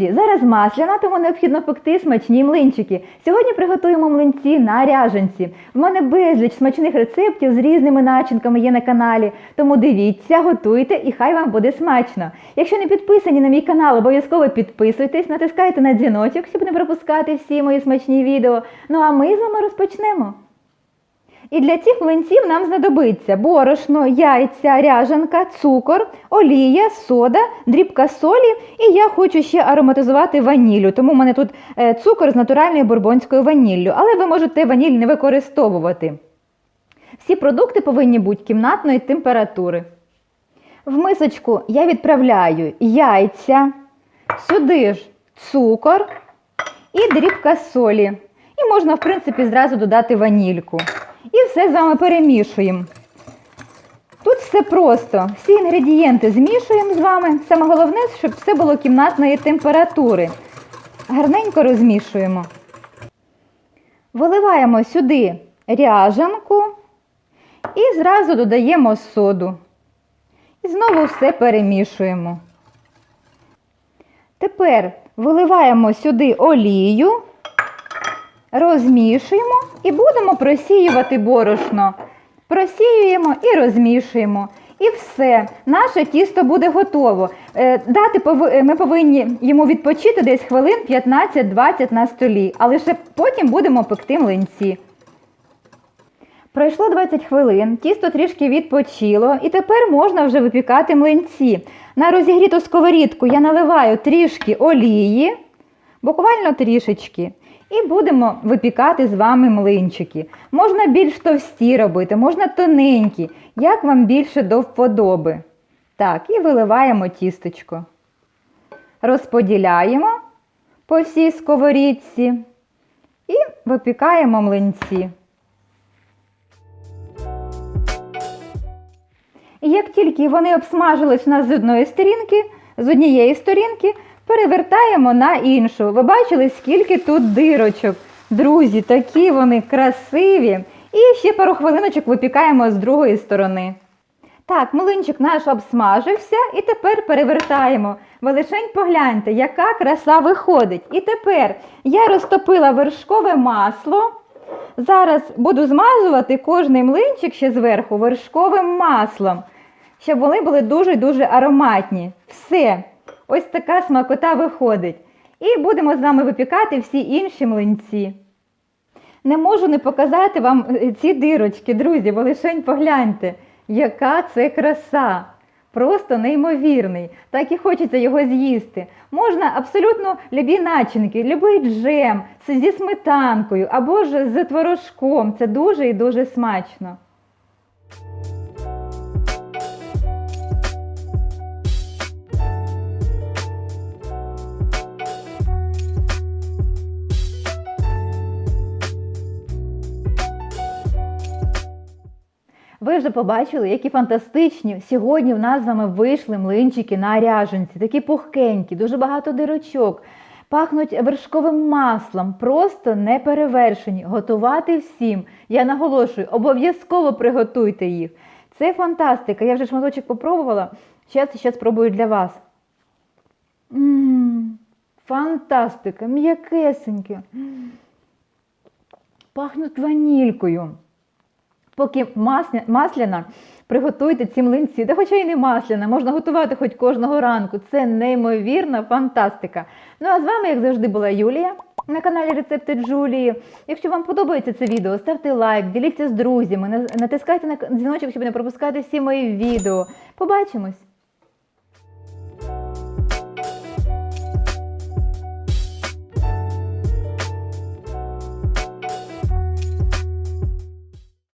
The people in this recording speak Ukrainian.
Друзі, зараз масляна, тому необхідно пекти смачні млинчики. Сьогодні приготуємо млинці на ряжанці. В мене безліч смачних рецептів з різними начинками є на каналі. Тому дивіться, готуйте і хай вам буде смачно. Якщо не підписані на мій канал, обов'язково підписуйтесь, натискайте на дзвіночок, щоб не пропускати всі мої смачні відео. Ну а ми з вами розпочнемо. І для цих млинців нам знадобиться борошно, яйця, ряжанка, цукор, олія, сода, дрібка солі. І я хочу ще ароматизувати ваніллю, тому в мене тут е, цукор з натуральною бурбонською ваніллю, але ви можете ваніль не використовувати. Всі продукти повинні бути кімнатної температури. В мисочку я відправляю яйця, сюди ж цукор і дрібка солі. І можна, в принципі, зразу додати ванільку. І все з вами перемішуємо. Тут все просто. Всі інгредієнти змішуємо з вами. Саме головне, щоб все було кімнатної температури. Гарненько розмішуємо. Виливаємо сюди ряжанку і зразу додаємо соду. І знову все перемішуємо. Тепер виливаємо сюди олію, розмішуємо і будемо просіювати борошно. Просіюємо і розмішуємо. І все, наше тісто буде готово. Е, Дати е, ми повинні йому відпочити десь хвилин 15-20 на столі, а лише потім будемо пекти млинці. Пройшло 20 хвилин, тісто трішки відпочило, і тепер можна вже випікати млинці. На розігріту сковорідку я наливаю трішки олії, буквально трішечки. І будемо випікати з вами млинчики. Можна більш товсті робити, можна тоненькі, як вам більше до вподоби. Так, і виливаємо тісточко. Розподіляємо по всій сковорідці і випікаємо млинці. І як тільки вони обсмажились у нас з одної сторінки, з однієї сторінки, перевертаємо на іншу. Ви бачили, скільки тут дирочок. Друзі, такі вони красиві. І ще пару хвилиночок випікаємо з другої сторони. Так, млинчик наш обсмажився і тепер перевертаємо. Ви лишень погляньте, яка краса виходить. І тепер я розтопила вершкове масло. Зараз буду змазувати кожний млинчик ще зверху вершковим маслом, щоб вони були дуже-дуже ароматні. Все, ось така смакота виходить. І будемо з вами випікати всі інші млинці. Не можу не показати вам е, ці дирочки, друзі, бо лишень погляньте, яка це краса. Просто неймовірний. Так і хочеться його з'їсти. Можна абсолютно любі начинки, любий джем зі сметанкою або ж з творожком. Це дуже і дуже смачно. Ви вже побачили, які фантастичні сьогодні в нас з вами вийшли млинчики на ряженці. Такі пухкенькі, дуже багато дирочок. Пахнуть вершковим маслом, просто не перевершені. Готувати всім. Я наголошую, обов'язково приготуйте їх. Це фантастика. Я вже шматочок попробувала. Зараз ще спробую для вас. М, Фантастика, м'якесеньке. Пахнуть ванількою. Поки масляна, приготуйте ці млинці. Та хоча й не масляна, можна готувати хоч кожного ранку. Це неймовірна фантастика. Ну а з вами, як завжди, була Юлія на каналі Рецепти Джулії. Якщо вам подобається це відео, ставте лайк, діліться з друзями, натискайте на дзвіночок, щоб не пропускати всі мої відео. Побачимось!